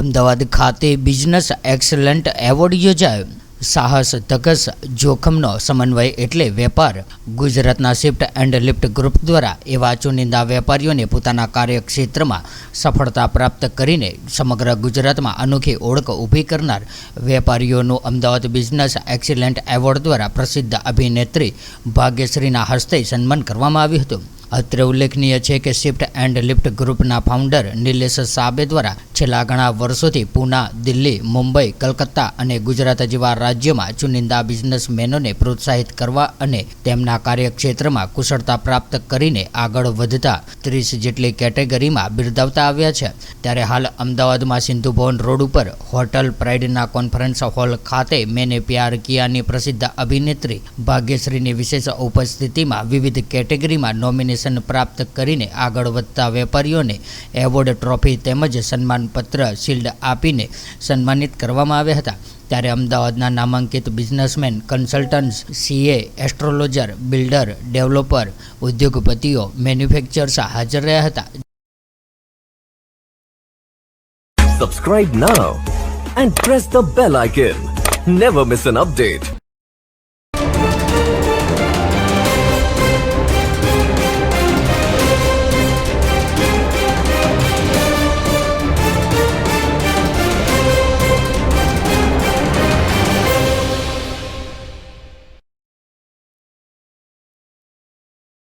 અમદાવાદ ખાતે business excellent award યોજાયો. સાહસ ધગસ જોખમનો સમન્વય એટલે વેપાર. ગુજરાતના શિફ્ટ એન્ડ લિફ્ટ ગ્રુપ દ્વારા એવા ચુનિંદા વેપારીઓને પોતાના કાર્યક્ષેત્રમાં સફળતા પ્રાપ્ત કરીને સમગ્ર ગુજરાતમાં અનોખી ઓળખ ઊભી કરનાર વેપારીઓનું અમદાવાદ બિઝનેસ એક્સિલન્ટ એવોર્ડ દ્વારા પ્રસિદ્ધ અભિનેત્રી ભાગ્યશ્રીના હસ્તે સન્માન કરવામાં આવ્યું હતું. અત્રે ઉલ્લેખનીય છે કે શિફ્ટ એન્ડ લિફ્ટ ગ્રુપના ફાઉન્ડર નિલેશ સાબે દ્વારા છેલ્લા ઘણા વર્ષોથી પૂના, દિલ્હી, મુંબઈ, કલકત્તા અને ગુજરાત જેવા રાજ્યોમાં ચુનિંદા બિઝનેસમેનોને પ્રોત્સાહિત કરવા અને તેમના કાર્યક્ષેત્રમાં કુશળતા પ્રાપ્ત કરીને આગળ વધતા ત્રીસ જેટલી કેટેગરીમાં બિરદાવતા આવ્યા છે. ત્યારે હાલ અમદાવાદમાં સિંધુ ભવન રોડ ઉપર હોટલ પ્રાઇડના કોન્ફરન્સ હોલ ખાતે મેને પ્યાર કિયાની પ્રસિદ્ધ અભિનેત્રી ભાગ્યશ્રીની વિશેષ ઉપસ્થિતિમાં વિવિધ કેટેગરીમાં નોમિનેશન પ્રાપ્ત કરીને આગળ વધતા વેપારીઓને એવોર્ડ ટ્રોફી તેમજ સન્માનપત્ર શિલ્ડ આપીને સન્માનિત કરવામાં આવ્યા હતા. ત્યારે અમદાવાદના નામાંકિત businessman, consultants, CA, astrologer, builder, developer, ઉદ્યોગપતિઓ મેન્યુફેક્ચર્સ હાજર રહ્યા હતા. Subscribe now and press the bell icon never miss an update.